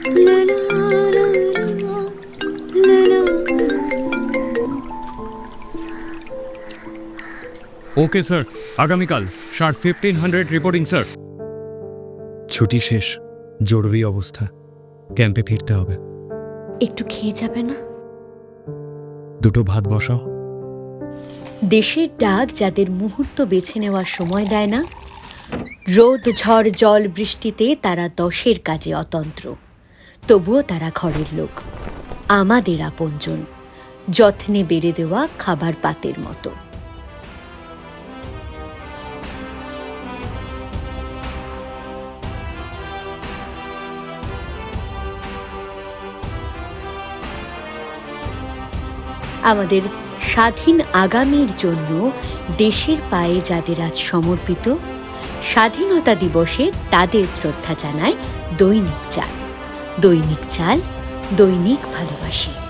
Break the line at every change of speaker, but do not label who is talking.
ওকে sir আগামীকাল sharp fifteen hundred reporting sir ছুটি শেষ জরুরি অবস্থা। ক্যাম্পে ফিরতে হবে।
একটু খেয়ে যাবে না?
দুটো ভাত বসাও।
দেশের ডাক যাদের মুহূর্ত বেছে নেওয়ার সময় দেয় না রোদ ঝড় জল বৃষ্টিতে তারা দশের কাজে অতন্ত্র। তবুও তারা ঘরের লোক। আমাদের আপনজন, যত্নে বেড়ে দেওয়া খাবার পাতের মতো। আমাদের স্বাধীন আগামীর জন্য দেশের পায়ে যাদের আজ সমর্পিত, স্বাধীনতা দিবসে তাদের শ্রদ্ধা জানায় দৈনিক চাল দৈনিক চাল দৈনিক ভালোবাসি।